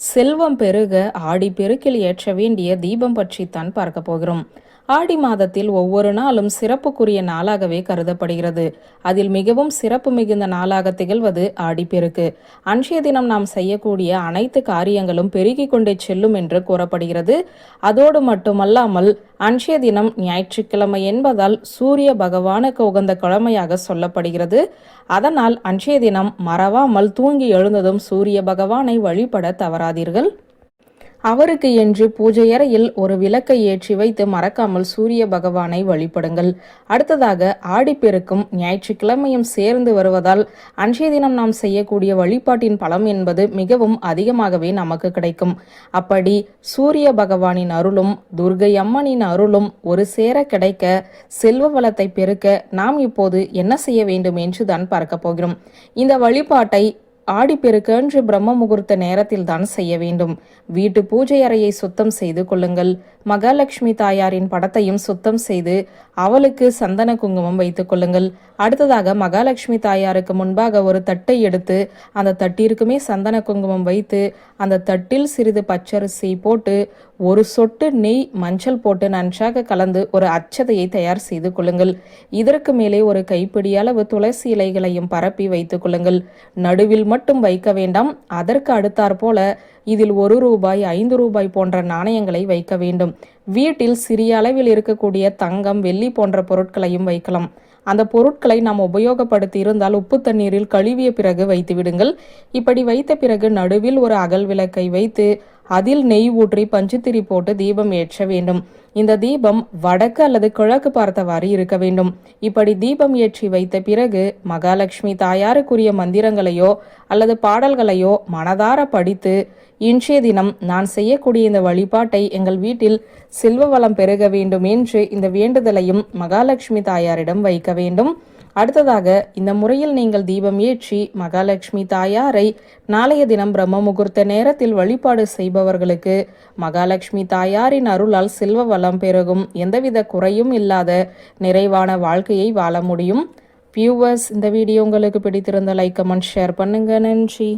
செல்வம் பெருக ஆடி பெருக்கில் ஏற்ற வேண்டிய தீபம் பற்றி தான் பார்க்க போகிறோம். ஆடி மாதத்தில் ஒவ்வொரு நாளும் சிறப்புக்குரிய நாளாகவே கருதப்படுகிறது. அதில் மிகவும் சிறப்பு மிகுந்த நாளாக திகழ்வது ஆடிப்பெருக்கு அன்றைய தினம் நாம் செய்யக்கூடிய அனைத்து காரியங்களும் பெருகிக் கொண்டே செல்லும் என்று கூறப்படுகிறது. அதோடு மட்டுமல்லாமல் அன்றைய தினம் ஞாயிற்றுக்கிழமை என்பதால் சூரிய பகவானுக்கு உகந்த கிழமையாக சொல்லப்படுகிறது. அதனால் அன்றைய தினம் மறவாமல் தூங்கி எழுந்ததும் சூரிய பகவானை வழிபட தவறாதீர்கள் அவருக்கு என்று பூஜையறையில் ஒரு விளக்கை ஏற்றி வைத்து மறக்காமல் சூரிய பகவானை வழிபடுங்கள். அடுத்ததாக ஆடிப்பெருக்கும் ஞாயிற்றுக்கிழமையும் சேர்ந்து வருவதால் அன்றைய தினம் நாம் செய்யக்கூடிய வழிபாட்டின் பலம் என்பது மிகவும் அதிகமாகவே நமக்கு கிடைக்கும். அப்படி சூரிய பகவானின் அருளும் துர்கை அம்மனின் அருளும் ஒரு சேர கிடைக்க செல்வ வளத்தை பெருக்க நாம் இப்போது என்ன செய்ய வேண்டும் என்று தான் பார்க்க போகிறோம். இந்த வழிபாட்டை ஆடிப்பெருக்கன்று பிரம்ம முகூர்த்த நேரத்தில் தான் செய்ய வேண்டும். வீட்டு பூஜை அறையை சுத்தம் செய்து கொள்ளுங்கள். மகாலட்சுமி தாயாரின் படத்தையும் சுத்தம் செய்து அவளுக்கு சந்தன குங்குமம் வைத்துக் கொள்ளுங்கள். அடுத்ததாக மகாலட்சுமி தாயாருக்கு முன்பாக ஒரு தட்டை எடுத்து அந்த தட்டிற்குமே சந்தன குங்குமம் வைத்து அந்த தட்டில் சிறிது பச்சரிசி போட்டு ஒரு சொட்டு நெய் மஞ்சள் போட்டு நன்றாக கலந்து ஒரு அச்சதையை தயார் செய்து கொள்ளுங்கள். இதற்கு மேலே ஒரு கைப்பிடி அளவு துளசி இலைகளையும் பரப்பி வைத்துக் கொள்ளுங்கள். நடுவில் மட்டும் மட்டும் வைக்க வேண்டாம். அதற்கு அடுத்தாற் போல இதில் ஒரு ரூபாய் ஐந்து ரூபாய் போன்ற நாணயங்களை வைக்க வேண்டும். வீட்டில் சிறிய அளவில் இருக்கக்கூடிய தங்கம் வெள்ளி போன்ற பொருட்களையும் வைக்கலாம். அந்த பொருட்களை நாம் உபயோகப்படுத்தி இருந்தால் உப்பு தண்ணீரில் கழுவிய பிறகு வைத்து விடுங்கள். இப்படி வைத்த பிறகு நடுவில் ஒரு அகல் விளக்கை வைத்து அதில் நெய் ஊற்றி பஞ்சுத்திரி போட்டு தீபம் ஏற்ற வேண்டும். இந்த தீபம் வடக்கு அல்லது கிழக்கு பார்த்தவாறு இருக்க வேண்டும். இப்படி தீபம் ஏற்றி வைத்த பிறகு மகாலட்சுமி தாயாருக்குரிய மந்திரங்களையோ அல்லது பாடல்களையோ மனதார படித்து இன்றைய தினம் நான் செய்யக்கூடிய இந்த வழிபாட்டை எங்கள் வீட்டில் செல்வ வளம் பெருக வேண்டும் என்று இந்த வேண்டுதலையும் மகாலட்சுமி தாயாரிடம் வைக்க வேண்டும். அடுத்ததாக இந்த முறையில் நீங்கள் தீபம் ஏற்றி மகாலட்சுமி தாயாரை நாளைய தினம் பிரம்ம முகூர்த்த நேரத்தில் வழிபாடு செய்பவர்களுக்கு மகாலட்சுமி தாயாரின் அருளால் செல்வ வளம் வளம் பெருகும். எந்தவித குறையும் இல்லாத நிறைவான வாழ்க்கையை வாழ முடியும். வியூவர்ஸ் இந்த வீடியோ உங்களுக்கு பிடித்திருந்த லைக் கமெண்ட் ஷேர் பண்ணுங்க. நன்றி.